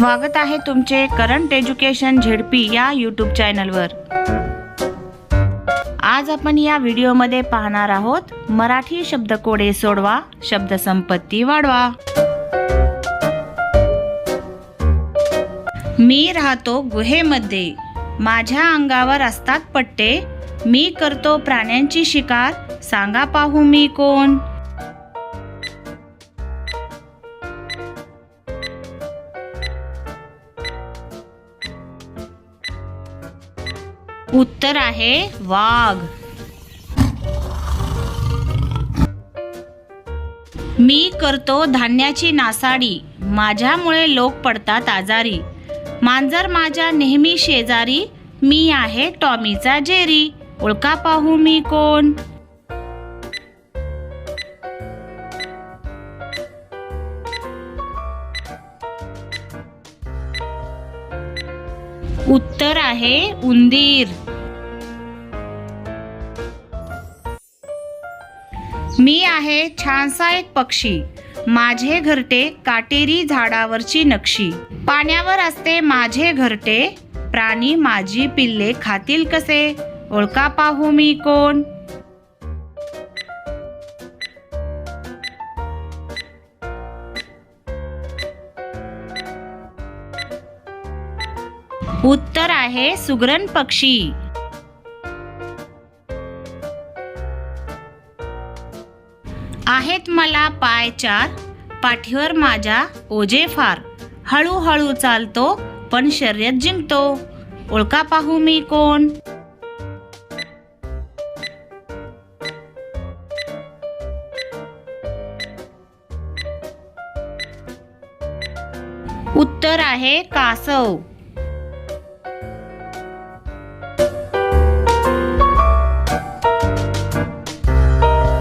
स्वागत आहे तुमचे करंट एज्युकेशन झेडपी या यूट्यूब चॅनलवर आज आपण या व्हिडिओमध्ये पाहणार आहोत मराठी शब्दकोडे सोडवा शब्दसंपत्ती वाढवा. मी राहतो गुहेमध्ये. माझ्या अंगावर असतात पट्टे. मी करतो प्राण्यांची शिकार. सांगा पाहू मी कोण? उत्तर आहे वाघ. मी करतो धान्याची नासाडी. माझ्यामुळे लोक पडतात आजारी. मांजर माझ्या नेहमी शेजारी. मी आहे टॉमीचा जेरी. ओळखा पाहू मी कोण? उत्तर आहे उंदीर. मी आहे छानसा एक पक्षी. माझे घरटे काटेरी झाडावरची नक्षी. पाण्यावर असते माझे घरटे. प्राणी माझी पिल्ले खातील कसे? ओळखा पाहू मी कोण? उत्तर आहे सुगरण पक्षी. आहेत मला पाय चार पाठीवर माझ्या ओझे फार. हळूहळू चालतो पण शर्यत जिंकतो. ओळखा पाहू मी कोण? उत्तर आहे कासव.